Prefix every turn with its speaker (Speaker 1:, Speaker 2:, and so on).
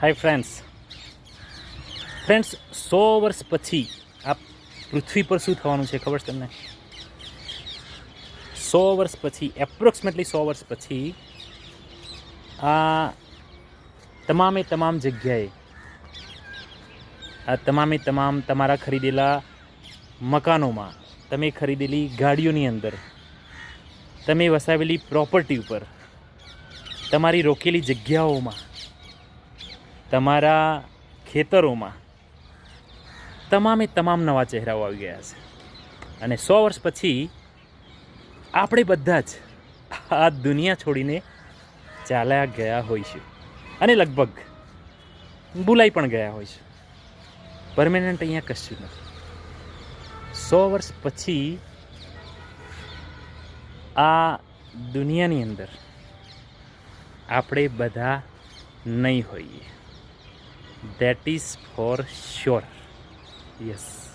Speaker 1: Hi friends friends so વર્ષ પછી આ પૃથ્વી પર શું થવાનું છે ખબર છે તમને? સો વર્ષ પછી એપ્રોક્સિમેટલી સો વર્ષ પછી, આ તમામે તમામ જગ્યાએ, આ તમામે તમામ તમારા ખરીદેલા મકાનોમાં, તમે ખરીદેલી ગાડીઓની અંદર, તમે વસાવેલી પ્રોપર્ટી ઉપર, તમારી રોકેલી જગ્યાઓમાં તમારા ખેતરોમાં તમામે તમામ નવા ચહેરાઓ આવી ગયા છે. અને સો વર્ષ પછી આપણે બધા જ આ દુનિયા છોડીને ચાલ્યા ગયા હોઈશું. અને લગભગ ભૂલાઈ પણ ગયા હોઈશું. પરમેનન્ટ અહીંયા કશું નથી. સો વર્ષ પછી આ દુનિયાની અંદર આપણે બધા નહીં હોઈએ. that is for sure. Yes.